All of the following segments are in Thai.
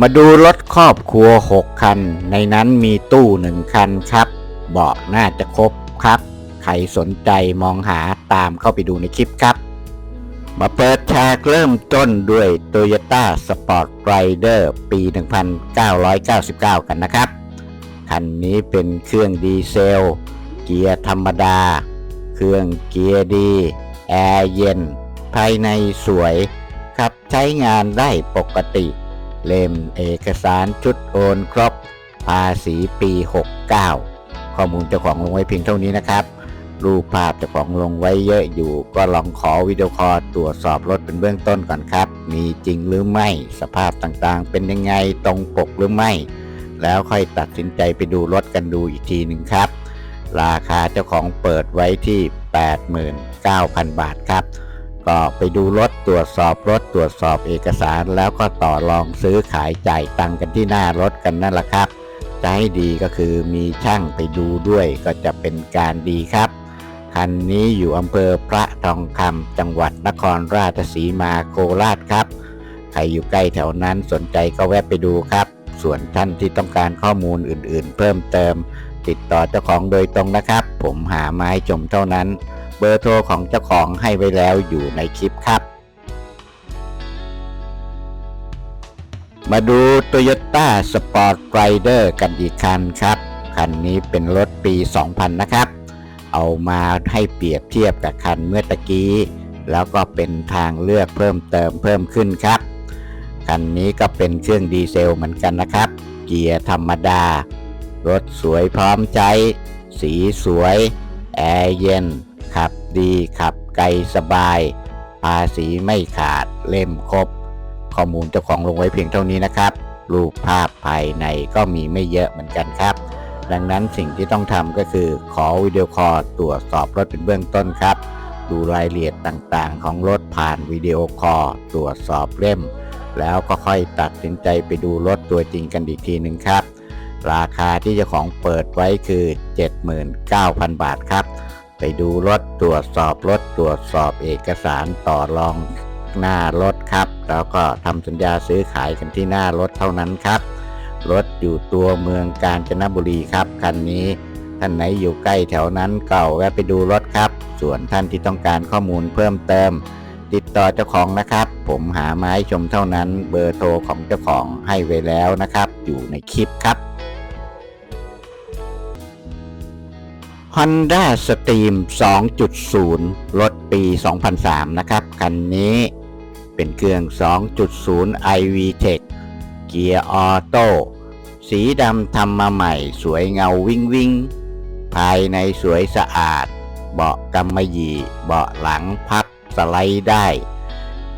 มาดูรถครอบครัว 6 คัน ในนั้นมีตู้หนึ่งคันครับ เบาะน่าจะครบครับ ใครสนใจมองหาตามเข้าไปดูในคลิปครับ มาเปิดฉากเริ่มต้นด้วย Toyota Sport Rider ปี 1999 กันนะครับ คันนี้เป็นเครื่องดีเซล เกียร์ธรรมดา เครื่องเกียร์ดี แอร์เย็น ภายในสวยครับใช้งานได้ปกติ เล่มเอกสารชุดโอนครบภาษีปี 69 ข้อมูลเจ้าของลงไว้เพียงเท่านี้นะครับ รูปภาพเจ้าของลงไว้เยอะอยู่ ก็ลองขอวิดีโอคอลตรวจสอบรถเป็นเบื้องต้นก่อนครับ มีจริงหรือไม่ สภาพต่างๆ เป็นยังไง ตรงปกหรือไม่ แล้วค่อยตัดสินใจไปดูรถกันดูอีกทีหนึ่งครับ ราคาเจ้าของเปิดไว้ที่ 89,000 บาทครับ ก็ไปดูรถตรวจสอบรถตรวจสอบเอกสาร แล้วก็ต่อรองซื้อขายจ่ายตังกันที่หน้ารถกันนั่นแหละครับจะให้ดีก็คือมีช่างไปดูด้วยก็จะเป็นการดีครับคันนี้อยู่อำเภอพระทองคำจังหวัดนครราชสีมาโคราชครับ ใครอยู่ใกล้แถวนั้นสนใจก็แวะไปดูครับ ส่วนท่านที่ต้องการข้อมูลอื่นๆ เพิ่มเติม ติดต่อเจ้าของโดยตรงนะครับ ผมหาไม้จมเท่านั้น เบอร์โทรของเจ้าของให้ไว้แล้วอยู่ในคลิปครับ มาดู Toyota Sport Rider กันอีกคันครับ คันนี้เป็นรถปี 2000 นะครับ เอามาให้เปรียบเทียบกับคันเมื่อตะกี้ แล้วก็เป็นทางเลือกเพิ่มเติมเพิ่มขึ้นครับ คันนี้ก็เป็นเครื่องดีเซลเหมือนกันนะครับ เกียร์ธรรมดา รถสวยพร้อมใช้สีสวย แอร์เย็น ดีขับไกลสบาย ภาษีไม่ขาดเล่มครบ ข้อมูลเจ้าของลงไว้เพียงเท่านี้นะครับ รูปภาพภายในก็มีไม่เยอะเหมือนกันครับ ดังนั้นสิ่งที่ต้องทำก็คือขอวิดีโอคอลตรวจสอบรถเป็นเบื้องต้นครับ ดูรายละเอียดต่างๆ ของรถผ่านวิดีโอคอลตรวจสอบเล่ม แล้วก็ค่อยตัดสินใจไปดูรถตัวจริงกันอีกทีหนึ่งครับ ราคาที่เจ้าของเปิดไว้คือ 79,000 บาทครับ ไปดูรถตรวจสอบรถตรวจสอบเอกสารต่อรองหน้ารถครับ แล้วก็ทำสัญญาซื้อขายกันที่หน้ารถเท่านั้นครับ รถอยู่ตัวเมืองกาญจนบุรีครับคันนี้ท่านไหนอยู่ใกล้แถวนั้นก็แวะไปดูรถครับ ส่วนท่านที่ต้องการข้อมูลเพิ่มเติม ติดต่อเจ้าของนะครับ ผมหาไม้ชมเท่านั้นเบอร์โทรของเจ้าของให้ไว้แล้วนะครับ อยู่ในคลิปครับ Honda Stream 2.0 รถปี 2003 นะครับ คันนี้เป็นเครื่อง 2.0 iVtec เกียร์ออโต้สีดำทำมาใหม่ สวยเงาวิ่งวิ่ง ภายในสวยสะอาด เบาะกำมะหยี่ เบาะหลังพับสไลด์ได้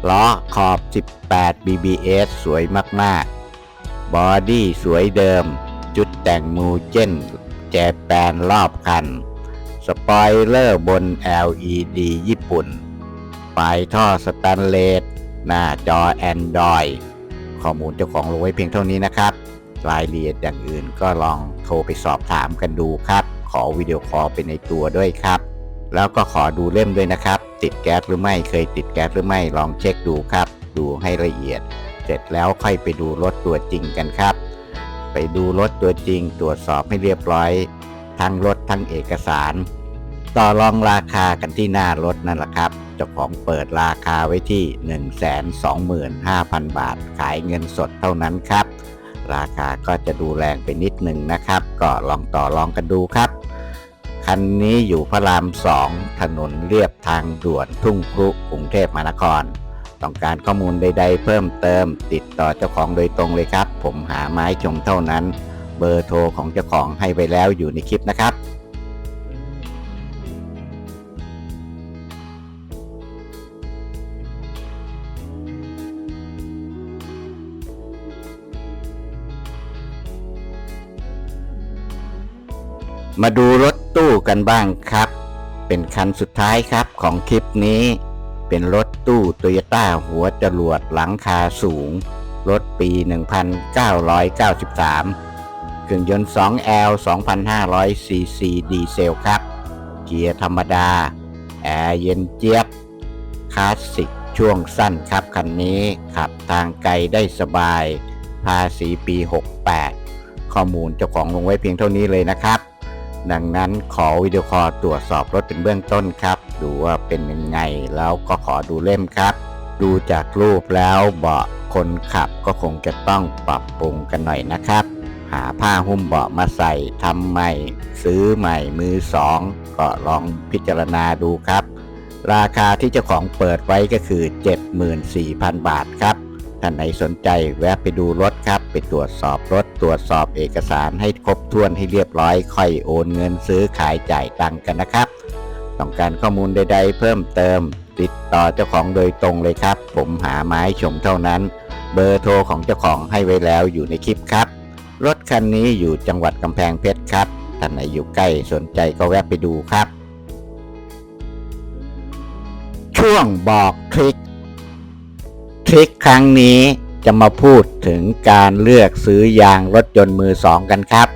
ล้อขอบ 18 BBS สวยมาก ๆ บอดี้สวยเดิม จุดแต่งมูเจนแจแปนรอบคัน สปอยเลอร์บน LED ญี่ปุ่นปลายท่อสแตนเลส หน้าจอ Android ข้อมูลเจ้าของลงไว้เพียงเท่านี้นะครับ รายละเอียดอย่างอื่นก็ลองโทรไปสอบถามกันดูครับ ขอวิดีโอคอลไปในตัวด้วยครับ แล้วก็ขอดูเล่มด้วยนะครับ ติดแก๊สหรือไม่ เคยติดแก๊สหรือไม่ ลองเช็คดูครับ ดูให้ละเอียด เสร็จแล้วค่อยไปดูรถตัวจริงกันครับ ไปดูรถตัวจริง ตรวจสอบให้เรียบร้อย ทั้งรถทั้งเอกสาร ต่อรองราคากันที่หน้ารถนั่นแหละครับ เจ้าของเปิดราคาไว้ที่ 125,000 บาท ขายเงินสดเท่านั้นครับ ราคาก็จะดูแรงไปนิดหนึ่งนะครับ ก็ลองต่อรองกันดูครับ คันนี้อยู่พระรามสองถนนเรียบทางด่วนทุ่งครุกรุงเทพมหานคร ต้องการข้อมูลใด ๆ เพิ่มเติม ติดต่อเจ้าของโดยตรงเลยครับ ผมหาไม้ชมเท่านั้น เบอร์โทรของเจ้าของให้ไปแล้วอยู่ในคลิปนะครับ มาดูรถตู้กันบ้างครับ เป็นคันสุดท้ายครับของคลิปนี้ เป็นรถตู้โตโยต้าหัวจรวดหลังคาสูง รถปี 1993 เครื่องยนต์ 2L 2,500 cc ดีเซลครับ เกียร์ธรรมดา แอร์เย็นเจี๊ยบ คลาสสิกช่วงสั้นครับคันนี้ขับทางไกลได้สบายภภาษีปี 68 ข้อมูลเจ้าของลงไว้เพียงเท่านี้เลยนะครับ ดังนั้นขอวิดีโอคอลตรวจสอบรถเป็นเบื้องต้นครับ ดูว่าเป็นยังไงแล้วก็ขอดูเล่มครับ ดูจากรูปแล้วเบาะคนขับก็คงจะต้องปรับปรุงกันหน่อยนะครับ หาผ้าหุ้มเบาะมาใส่ทำใหม่ ซื้อใหม่มือสองก็ลองพิจารณาดูครับ ราคาที่เจ้าของเปิดไว้ก็คือ 74,000 บาทครับท่านไหนสนใจแวะไปดูรถครับ ไปตรวจสอบรถตรวจสอบเอกสารให้ครบถ้วนให้เรียบร้อย ค่อยโอนเงินซื้อขายจ่ายตังกันนะครับ ต้องการข้อมูลใด ๆ เพิ่มเติม ติดต่อเจ้าของโดยตรงเลยครับ ผมหาไม้ชมเท่านั้น เบอร์โทรของเจ้าของให้ไว้แล้วอยู่ในคลิปครับ รถคันนี้อยู่จังหวัดกำแพงเพชรครับท่านไหนอยู่ใกล้สนใจก็แวะไปดูครับ ช่วงบอกทริคทริคครั้งนี้ จะมาพูดถึงการเลือกซื้อยางรถยนต์มือสองกันครับ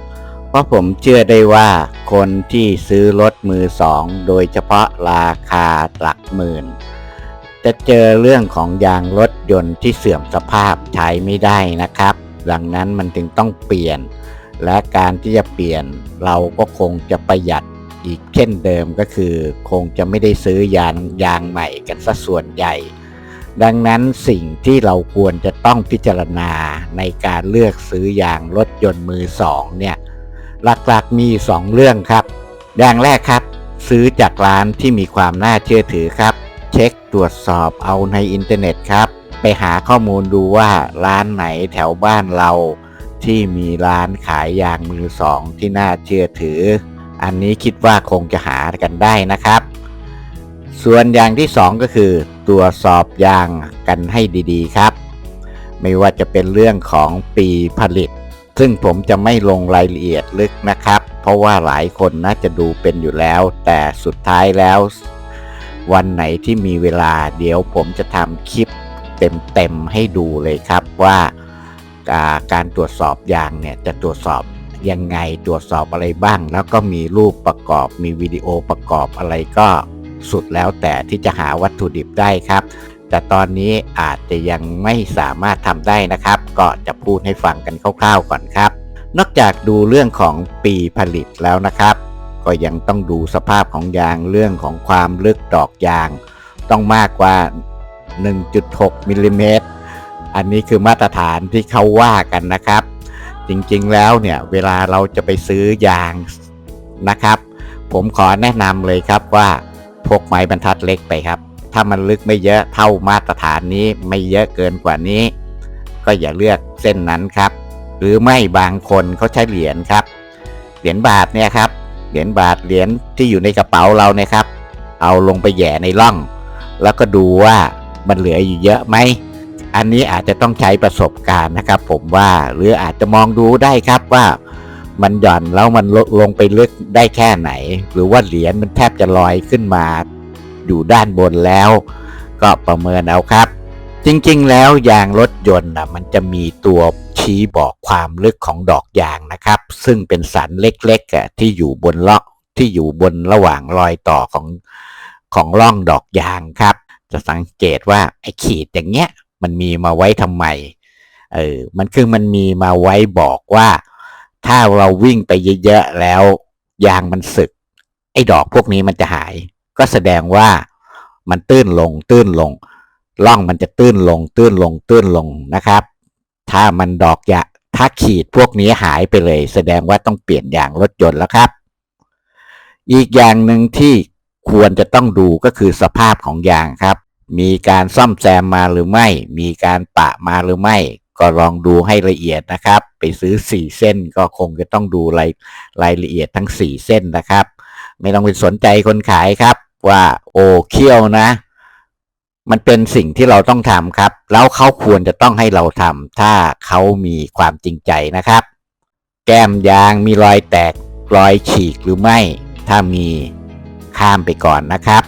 เพราะผมเชื่อได้ว่าคนที่ซื้อรถมือสองโดยเฉพาะราคาหลักหมื่น จะเจอเรื่องของยางรถยนต์ที่เสื่อมสภาพใช้ไม่ได้นะครับ ดังนั้นมันจึงต้องเปลี่ยน และการที่จะเปลี่ยนเราก็คงจะประหยัดอีกเช่นเดิมก็คือ คงจะไม่ได้ซื้อยางยางใหม่กันซะส่วนใหญ่ ดังนั้นสิ่งที่เราควรจะต้องพิจารณาในการเลือกซื้อยางรถยนต์มือสองเนี่ย หลักๆมีสองเรื่องครับ อย่างแรกครับ ซื้อจากร้านที่มีความน่าเชื่อถือครับ เช็คตรวจสอบเอาในอินเทอร์เน็ตครับ ไปหาข้อมูลดูว่าร้านไหนแถวบ้านเรา ที่มีร้านขายยางมือสองที่น่าเชื่อถือ อันนี้คิดว่าคงจะหากันได้นะครับ ส่วนอย่างที่สองก็คือตรวจสอบยางกันให้ดีๆครับ ไม่ว่าจะเป็นเรื่องของปีผลิต ซึ่งผมจะไม่ลงรายละเอียดลึกนะครับ เพราะว่าหลายคนน่าจะดูเป็นอยู่แล้ว แต่สุดท้ายแล้ว วันไหนที่มีเวลาเดี๋ยวผมจะทำคลิปเต็มๆให้ดูเลยครับว่าการตรวจสอบยางเนี่ยจะตรวจสอบยังไงตรวจสอบอะไรบ้าง แล้วก็มีรูปประกอบมีวิดีโอประกอบอะไรก็ สุดแล้วแต่ที่จะหาวัตถุดิบได้ครับ แต่ตอนนี้อาจจะยังไม่สามารถทำได้นะครับ ก็จะพูดให้ฟังกันคร่าวๆก่อนครับ นอกจากดูเรื่องของปีผลิตแล้วนะครับ ก็ยังต้องดูสภาพของยางเรื่องของความลึกดอกยาง ต้องมากกว่า 1.6มิลลิเมตรอันนี้คือมาตรฐานที่เขาว่ากันนะครับ จริงๆแล้วเนี่ยเวลาเราจะไปซื้อยางนะครับ ผมขอแนะนำเลยครับว่า กไม้บรรทัดเล็กไปครับ ถ้ามันลึกไม่เยอะเท่ามาตรฐานนี้ไม่เยอะเกินกว่านี้ ก็อย่าเลือกเส้นนั้นครับ หรือไม่บางคนเขาใช้เหรียญครับ เหรียญบาทเนี่ยครับ เหรียญบาทเหรียญที่อยู่ในกระเป๋าเราเนี่ยครับ เอาลงไปแย่ในร่อง แล้วก็ดูว่ามันเหลืออยู่เยอะไหมอันนี้อาจจะต้องใช้ประสบการณ์นะครับ ผมว่าหรืออาจจะมองดูได้ครับว่า มันหย่อนแล้วมันลลงไปลึกได้แค่ไหน หรือว่าเหรียญมันแทบจะลอยขึ้นมาอยู่ด้านบนแล้ว ก็ประเมินเอาครับ จริงๆ แล้วยางรถยนต์นะมันจะมีตัวชี้บอกความลึกของดอกยางนะครับ ซึ่งเป็นสันเล็กๆที่อยู่บนเลาะที่อยู่บนระหว่างรอยต่อของของร่องดอกยางครับ จะสังเกตว่าไอ้ขีดอย่างเงี้ยมันมีมาไว้ทำไมเออมันคือมันมีมาไว้บอกว่า ถ้าเราวิ่งไปเยอะๆแล้ว ยางมันสึก ไอ้ดอกพวกนี้มันจะหาย ก็แสดงว่ามันตื้นลง ตื้นลงร่องมันจะตื้นลง ตื้นลง ตื้นลงนะครับ ถ้ามันดอกยะถ้าขีดพวกนี้หายไปเลย แสดงว่าต้องเปลี่ยนยางรถยนต์แล้วครับ อีกอย่างหนึ่งที่ควรจะต้องดูก็คือสภาพของยางครับ มีการซ่อมแซมมาหรือไม่ มีการปะมาหรือไม่ ก็ลองดูให้ละเอียดนะครับ ไปซื้อ 4 เส้นก็คงจะต้องดูรายรายละเอียดทั้ง 4 เส้นนะครับ ไม่ต้องไปสนใจคนขายครับ ว่าโอเขี้ยวนะ มันเป็นสิ่งที่เราต้องทำครับ แล้วเขาควรจะต้องให้เราทำถ้าเขามีความจริงใจนะครับ แก้มยางมีรอยแตกรอยฉีกหรือไม่ ถ้ามีข้ามไปก่อนนะครับ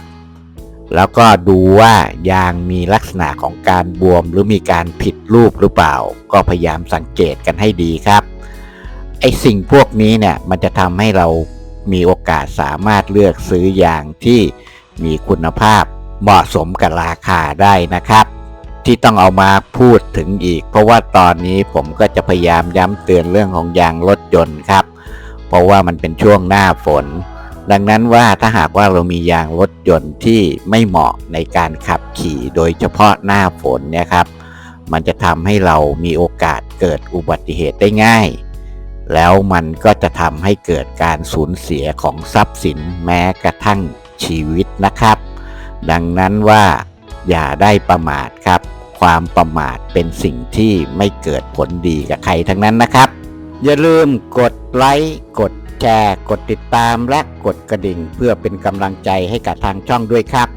แล้วก็ดูว่ายางมีลักษณะของการบวมหรือมีการผิดรูปหรือเปล่า ก็พยายามสังเกตกันให้ดีครับไอสิ่งพวกนี้เนี่ยมันจะทำให้เรามีโอกาสสามารถเลือกซื้อยางที่มีคุณภาพเหมาะสมกับราคาได้นะครับ ที่ต้องเอามาพูดถึงอีก เพราะว่าตอนนี้ผมก็จะพยายามย้ำเตือนเรื่องของยางรถยนต์ครับ เพราะว่ามันเป็นช่วงหน้าฝน ดังนั้นว่าถ้าหากว่าเรามียางรถยนต์ที่ไม่เหมาะในการขับขี่โดยเฉพาะหน้าฝนเนี่ยครับ มันจะทำให้เรามีโอกาสเกิดอุบัติเหตุได้ง่าย แล้วมันก็จะทำให้เกิดการสูญเสียของทรัพย์สินแม้กระทั่งชีวิตนะครับ ดังนั้นว่าอย่าได้ประมาทครับ ความประมาทเป็นสิ่งที่ไม่เกิดผลดีกับใครทั้งนั้นนะครับ อย่าลืมกดไลค์กด แชร์ กดติดตามและกดกระดิ่ง เพื่อเป็นกำลังใจให้กับทางช่องด้วยครับ